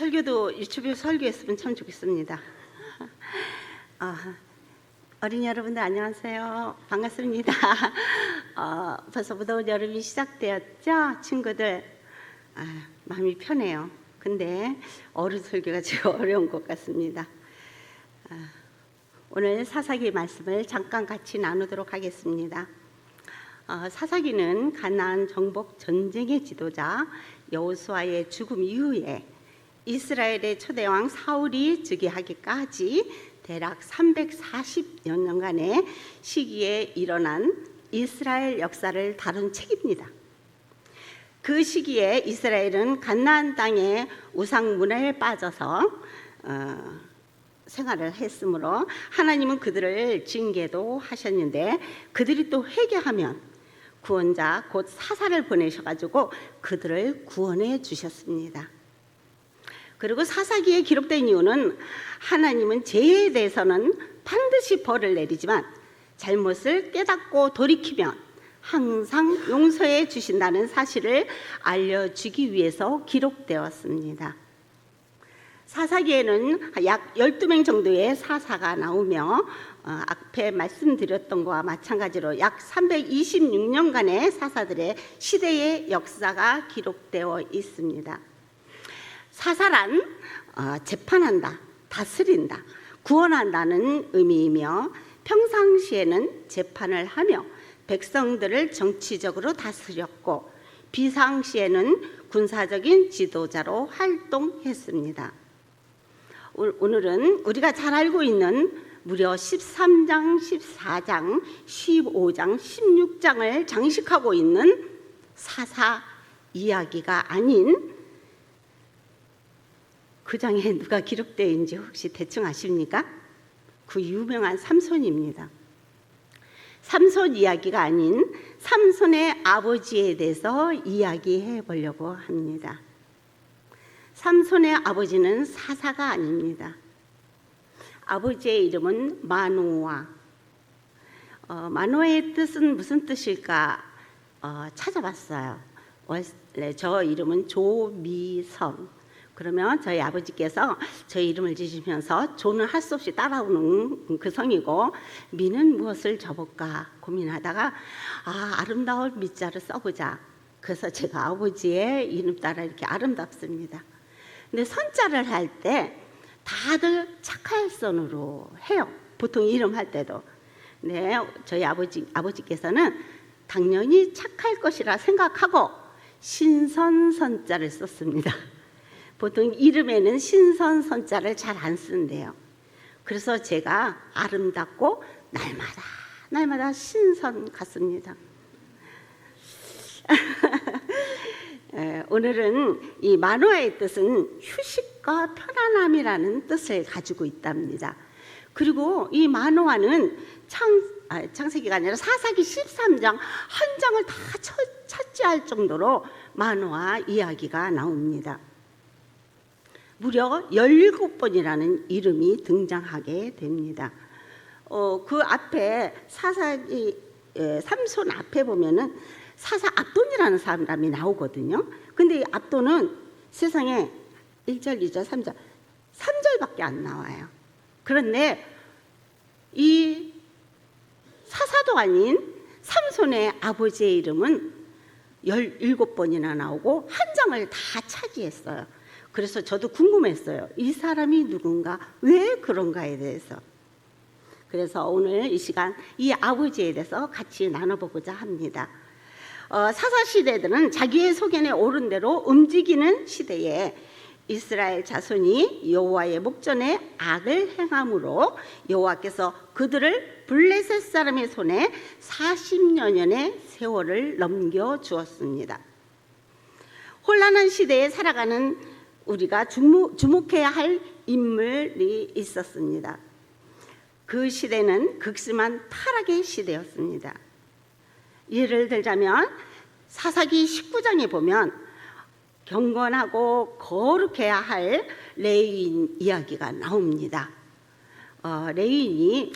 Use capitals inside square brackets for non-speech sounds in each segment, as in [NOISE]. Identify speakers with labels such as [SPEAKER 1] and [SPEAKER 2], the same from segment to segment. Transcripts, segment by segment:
[SPEAKER 1] 설교도 유튜브에 설교했으면 참 좋겠습니다. 아, 어린이 여러분들 안녕하세요. 반갑습니다. 어, 벌써 무더운 여름이 시작되었죠? 친구들 아, 마음이 편해요. 근데 어른 설교가 제일 [LAUGHS] 어려운 것 같습니다. 아, 오늘 사사기 말씀을 잠깐 같이 나누도록 하겠습니다. 어, 사사기는 가나안 정복 전쟁의 지도자 여호수아의 죽음 이후에 이스라엘의 초대왕 사울이 즉위하기까지 대략 340여 년간의 시기에 일어난 이스라엘 역사를 다룬 책입니다. 그 시기에 이스라엘은 가나안 땅의 우상 문화에 빠져서 어, 생활을 했으므로 하나님은 그들을 징계도 하셨는데 그들이 또 회개하면 구원자 곧 사사를 보내셔 가지고 그들을 구원해 주셨습니다. 그리고 사사기에 기록된 이유는 하나님은 죄에 대해서는 반드시 벌을 내리지만 잘못을 깨닫고 돌이키면 항상 용서해 주신다는 사실을 알려주기 위해서 기록되었습니다. 사사기에는 약 12명 정도의 사사가 나오며 어, 앞에 말씀드렸던 것과 마찬가지로 약 326년간의 사사들의 시대의 역사가 기록되어 있습니다. 사사란 어, 재판한다, 다스린다, 구원한다는 의미이며 평상시에는 재판을 하며 백성들을 정치적으로 다스렸고 비상시에는 군사적인 지도자로 활동했습니다. 오- 오늘은 우리가 잘 알고 있는 무려 13장, 14장, 15장, 16장을 장식하고 있는 사사 이야기가 아닌 그 장에 [LAUGHS] 누가 기록되어 있는지 혹시 대충 아십니까? 그 유명한 삼손입니다. 삼손 이야기가 아닌 삼손의 아버지에 대해서 이야기해 보려고 합니다. 삼손의 아버지는 사사가 아닙니다. 아버지의 이름은 마노아. 어, 마노아의 뜻은 무슨 뜻일까 어, 찾아봤어요. 원래 저 이름은 조미성. 그러면 저희 아버지께서 저희 이름을 지시면서 조는 할 수 없이 따라오는 그 성이고 미는 무엇을 접을까 고민하다가 아 아름다운 미자를 써보자. 그래서 제가 아버지의 이름 따라 이렇게 아름답습니다. 근데 선자를 할 때 다들 착할 선으로 해요. 보통 이름 할 때도. 네, 저희 아버지 아버지께서는 당연히 착할 것이라 생각하고 신선선자를 썼습니다. 보통 이름에는 신선 선자를 잘 안 쓴대요. 그래서 제가 아름답고 날마다 날마다 신선 같습니다. [LAUGHS] 에, 오늘은 이 만화의 뜻은 휴식과 편안함이라는 뜻을 가지고 있답니다. 그리고 이 만화는 창, 아, 창세기가 아니라 사사기 13장 한 장을 다 차, 차지할 정도로 만화 이야기가 나옵니다. 무려 17번이라는 이름이 등장하게 됩니다. 어, 그 앞에 사사기 에, 삼손 앞에 보면은 사사 압돈이라는 사람이 나오거든요. 근데 이 압돈은 세상에 1절, 2절, 3절, 3절밖에 안 나와요. 그런데 이 사사도 아닌 삼손의 아버지의 이름은 17번이나 나오고 한 장을 다 차지했어요. 그래서 저도 궁금했어요. 이 사람이 누군가, 왜 그런가에 대해서. 그래서 오늘 이 시간 이 아버지에 대해서 같이 나눠보고자 합니다. 어, 사사 시대들은 자기의 소견에 오른 대로 움직이는 시대에 이스라엘 자손이 여호와의 목전에 악을 행함으로 여호와께서 그들을 블레셋 사람의 손에 40여 년의 세월을 넘겨 주었습니다. 혼란한 시대에 살아가는 우리가 주목, 주목 해야 할 인물이 있었습니다. 그 시대는 극심한 타락의 시대였습니다. 예를 들자면 사사기 19장에 보면 경건하고 거룩해야 할 레인 이야기가 나옵니다. 어, 레인이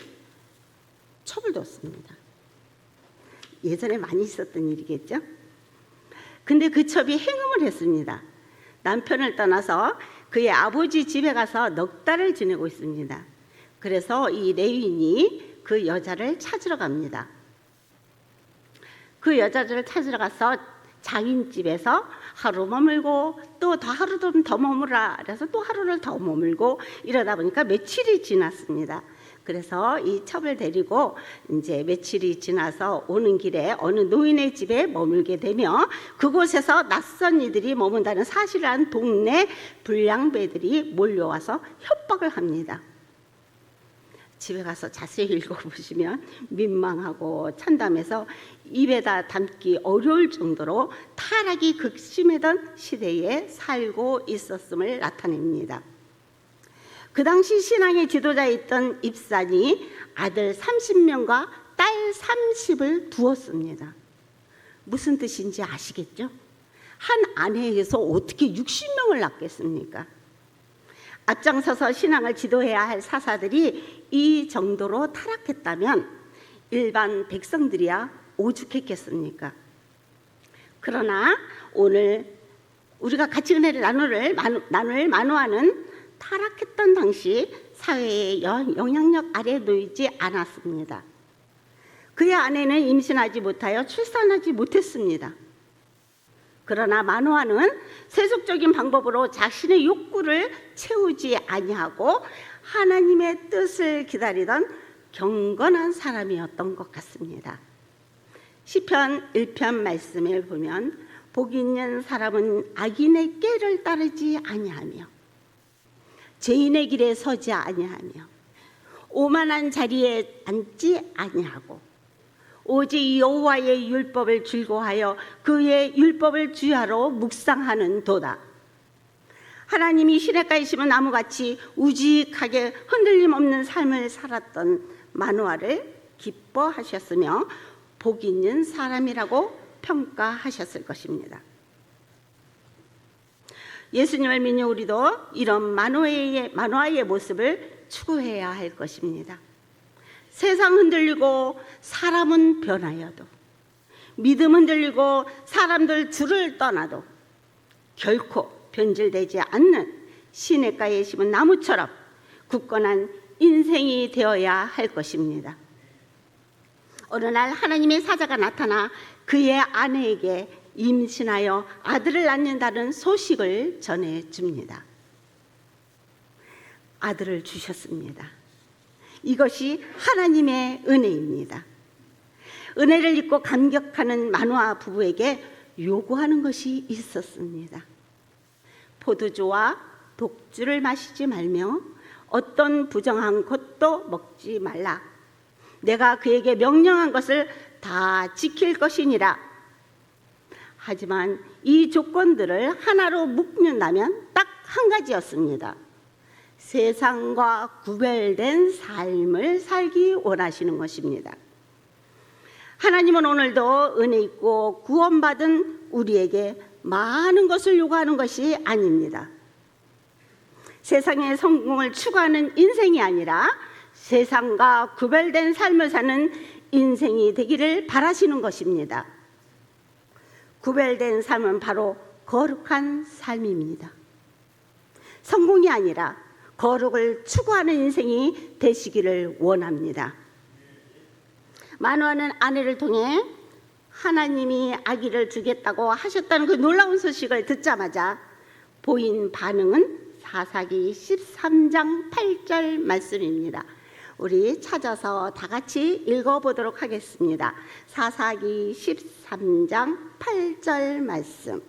[SPEAKER 1] 첩을 뒀습니다. 예전에 많이 있었던 일이겠죠? 근데 그 첩이 행음을 했습니다. 남편을 떠나서 그의 아버지 집에 가서 넉 달을 지내고 있습니다. 그래서 이 레윈이 그 여자를 찾으러 갑니다. 그 여자를 찾으러 가서 장인 집에서 하루 머물고 또 더 하루 좀 더 머무라 그래서 또 하루를 더 머물고 이러다 보니까 며칠이 지났습니다. 그래서 이 첩을 데리고 이제 며칠이 지나서 오는 길에 어느 노인의 집에 머물게 되며 그곳에서 낯선 이들이 머문다는 사실을 안 동네 불량배들이 몰려와서 협박을 합니다. 집에 가서 자세히 읽어보시면 민망하고 찬담해서 입에다 담기 어려울 정도로 타락이 극심했던 시대에 살고 있었음을 나타냅니다. 그 당시 신앙의 지도자였던 입산이 아들 30명과 딸 30을 두었습니다. 무슨 뜻인지 아시겠죠? 한 아내에서 어떻게 60명을 낳겠습니까? 앞장서서 신앙을 지도해야 할 사사들이 이 정도로 타락했다면 일반 백성들이야 오죽했겠습니까? 그러나 오늘 우리가 같이 은혜를 나눌, 나눌 만호하는 타락했던 당시 사회의 영- 영향력 아래 놓이지 않았습니다. 그의 아내는 임신하지 못하여 출산하지 못했습니다. 그러나 만호아는 세속적인 방법으로 자신의 욕구를 채우지 아니하고 하나님의 뜻을 기다리던 경건한 사람이었던 것 같습니다. 시편 1편 말씀을 보면 복 있는 사람은 악인의 꾀를 따르지 아니하며 죄인의 길에 서지 아니하며 오만한 자리에 앉지 아니하고 오직 여호와의 율법을 즐거워하여 그의 율법을 주야로 묵상하는 도다. 하나님이 시냇가에 심은 나무같이 우직하게 흔들림 없는 삶을 살았던 마누아를 기뻐하셨으며 복 있는 사람이라고 평가하셨을 것입니다. 예수님을 믿는 우리도 이런 마누아의, 마누아의 모습을 추구해야 할 것입니다. 세상 흔들리고 사람은 변하여도 믿음 흔들리고 사람들 줄을 떠나도 결코 변질되지 않는 시냇가에 심은 나무처럼 굳건한 인생이 되어야 할 것입니다. 어느 날 하나님의 사자가 나타나 그의 아내에게 임신하여 아들을 낳는다는 소식을 전해 줍니다. 아들을 주셨습니다. 이것이 하나님의 은혜입니다. 은혜를 입고 감격하는 만화 부부에게 요구하는 것이 있었습니다. 포도주와 독주를 마시지 말며 어떤 부정한 것도 먹지 말라. 내가 그에게 명령한 것을 다 지킬 것이니라. 하지만 이 조건들을 하나로 묶는다면 딱 한 가지였습니다. 세상과 구별된 삶을 살기 원하시는 것입니다. 하나님은 오늘도 은혜 있고 구원받은 우리에게 많은 것을 요구하는 것이 아닙니다. 세상의 성공을 추구하는 인생이 아니라 세상과 구별된 삶을 사는 인생이 되기를 바라시는 것입니다. 구별된 삶은 바로 거룩한 삶입니다. 성공이 아니라 거룩을 추구하는 인생이 되시기를 원합니다. 만화는 아내를 통해 하나님이 아기를 주겠다고 하셨다는 그 놀라운 소식을 듣자마자 보인 반응은 사사기 13장 8절 말씀입니다. 우리 찾아서 다 같이 읽어보도록 하겠습니다. 사사기 13장 8절 말씀.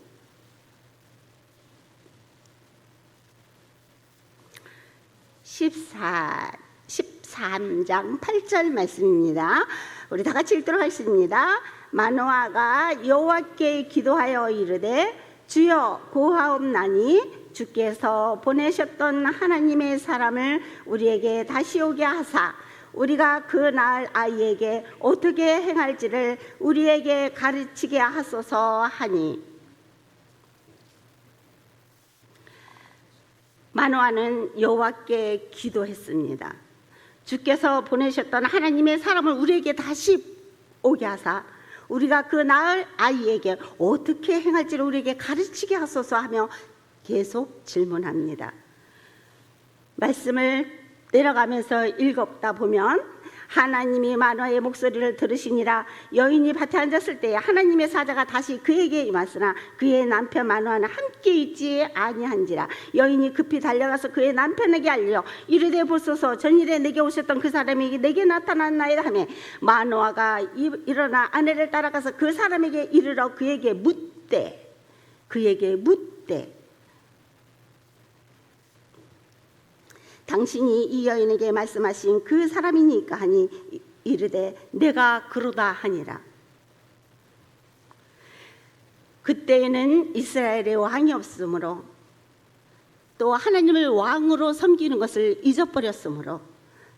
[SPEAKER 1] 14, 13장 8절 말씀입니다. 우리 다 같이 읽도록 하겠습니다. 마노아가 여호와께 기도하여 이르되 주여 고하옵나니 주께서 보내셨던 하나님의 사람을 우리에게 다시 오게 하사 우리가 그 날 아이에게 어떻게 행할지를 우리에게 가르치게 하소서 하니 마노아는 여호와께 기도했습니다. 주께서 보내셨던 하나님의 사람을 우리에게 다시 오게 하사 우리가 그 나을 아이에게 어떻게 행할지를 우리에게 가르치게 하소서 하며 계속 질문합니다. 말씀을 내려가면서 읽었다 보면 하나님이 마노아의 목소리를 들으시니라. 여인이 밭에 앉았을 때 하나님의 사자가 다시 그에게 임하으나 그의 남편 마노아는 함께 있지 아니한지라. 여인이 급히 달려가서 그의 남편에게 알려 이르되 보소서. 전일에 내게 오셨던 그 사람이 내게 나타났나이다 하며 마노아가 이- 일어나 아내를 따라가서 그 사람에게 이르러 그에게 묻되 그에게 묻되 당신이 이 여인에게 말씀하신 그 사람이니까 하니 이르되 내가 그러다 하니라. 그때에는 이스라엘에 왕이 없으므로 또 하나님을 왕으로 섬기는 것을 잊어버렸으므로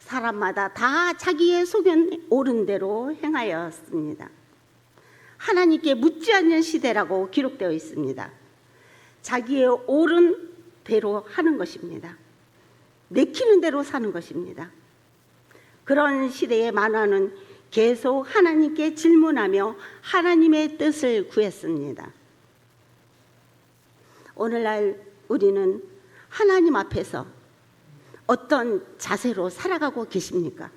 [SPEAKER 1] 사람마다 다 자기의 소견 옳은 대로 행하였습니다. 하나님께 묻지 않는 시대라고 기록되어 있습니다. 자기의 옳은 대로 하는 것입니다. 내키는 대로 사는 것입니다. 그런 시대의 만화는 계속 하나님께 질문하며 하나님의 뜻을 구했습니다. 오늘날 우리는 하나님 앞에서 어떤 자세로 살아가고 계십니까?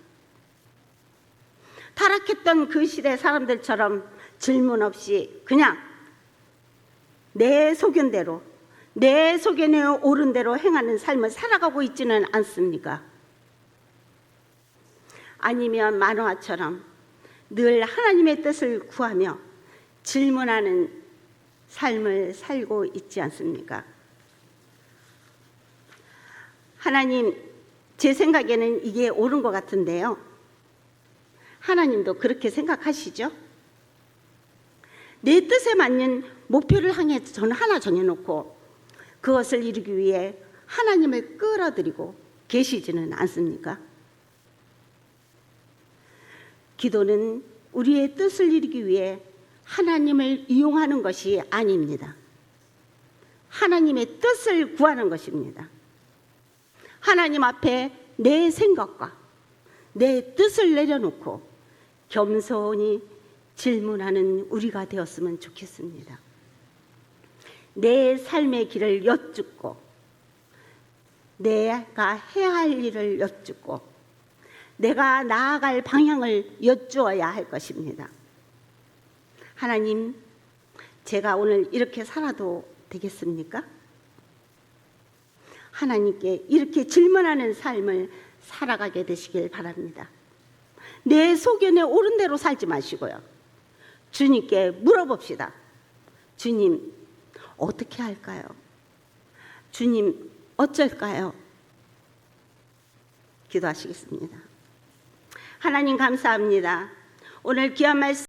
[SPEAKER 1] 타락했던 그 시대 사람들처럼 질문 없이 그냥 내 소견대로 내 소견에 옳은 대로 행하는 삶을 살아가고 있지는 않습니까? 아니면 만화처럼 늘 하나님의 뜻을 구하며 질문하는 삶을 살고 있지 않습니까? 하나님, 제 생각에는 이게 옳은 것 같은데요. 하나님도 그렇게 생각하시죠? 내 뜻에 맞는 목표를 향해 저는 하나 정해놓고 그것을 이루기 위해 하나님을 끌어들이고 계시지는 않습니까? 기도는 우리의 뜻을 이루기 위해 하나님을 이용하는 것이 아닙니다. 하나님의 뜻을 구하는 것입니다. 하나님 앞에 내 생각과 내 뜻을 내려놓고 겸손히 질문하는 우리가 되었으면 좋겠습니다. 내 삶의 길을 여쭙고 내가 해야 할 일을 여쭙고 내가 나아갈 방향을 여쭈어야 할 것입니다. 하나님, 제가 오늘 이렇게 살아도 되겠습니까? 하나님께 이렇게 질문하는 삶을 살아가게 되시길 바랍니다. 내 소견에 옳은 대로 살지 마시고요. 주님께 물어봅시다. 주님, 어떻게 할까요? 주님, 어쩔까요? 기도하시겠습니다. 하나님 감사합니다. 오늘 귀한 말씀